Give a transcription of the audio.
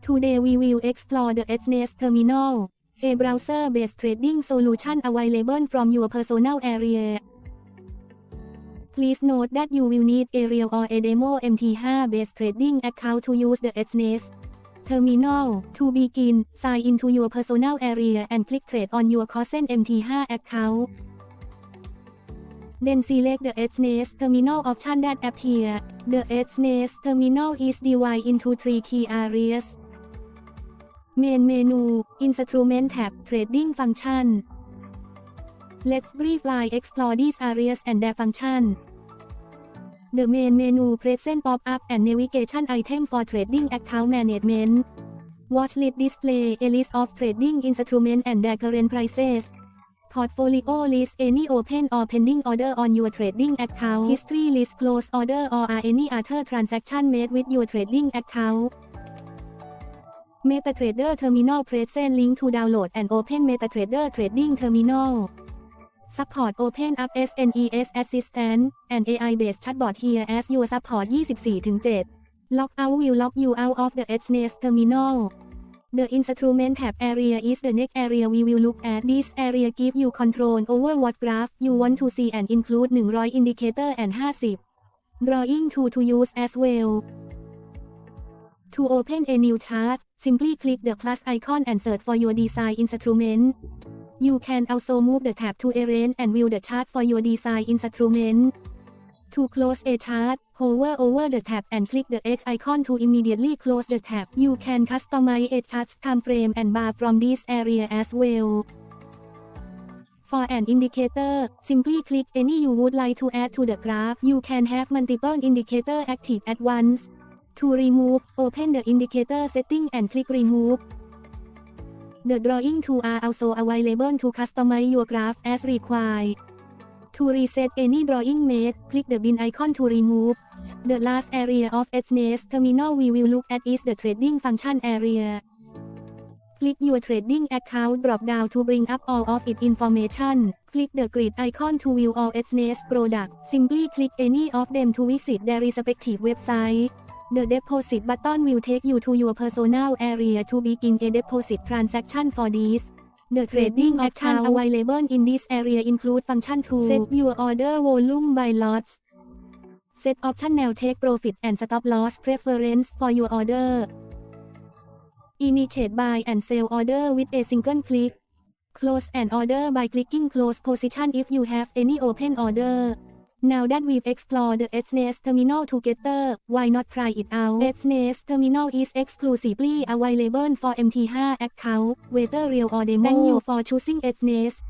Today we will explore the Xnest Terminal, a browser-based trading solution available from your personal area. Please note that you will need a real or a demo MT5 based trading account to use the Xnest Terminal. To begin, sign into your personal area and click trade on your Cosen MT5 account. Then select the Xnest Terminal option that appear. The Xnest Terminal is divided into three key areas. Main menu, Instrument tab, Trading function. Let's briefly explore these areas and their function. The main menu present pop-up and navigation item for trading account management. Watchlist display a list of trading instruments and their current prices. Portfolio list any open or pending order on your trading account. History list close order or any other transaction made with your trading account. MetaTrader Terminal present link to download and open MetaTrader Trading Terminal. Support Open Up SNES Assistant and AI-based chatbot here as your support 24-7 Lockout will lock you out of the Xnest Terminal. The instrument tab area is the next area we will look at. This area give you control over what graph you want to see and include 100 indicator and 50 drawing tool to use as well. To open a new chart, simply click the plus icon and search for your design instrument. You can also move the tab to arrange and view the chart for your design instrument. To close a chart, hover over the tab and click the X icon to immediately close the tab. You can customize a chart's time frame and bar from this area as well. For an indicator, simply click any you would like to add to the graph. You can have multiple indicators active at once. To remove, open the indicator setting and click remove. The drawing tools are also available to customize your graph as required. To reset any drawing made, click the bin icon to remove. The last area of Xnest terminal we will look at is the trading function area. Click your trading account drop down to bring up all of its information. Click the grid icon to view all Xnest products. Simply click any of them to visit their respective website. The deposit button will take you to your personal area to begin a deposit transaction for this. The trading mm-hmm. option available in this area include function to set your order volume by lots. Set option now take profit and stop loss preference for your order. Initiate buy and sell order with a single click. Close an order by clicking close position if you have any open order. Now that we've explored the Xnest Terminal together, why not try it out? Xnest Terminal is exclusively available for MT5 account, whether real or demo. Thank you for choosing Xnest.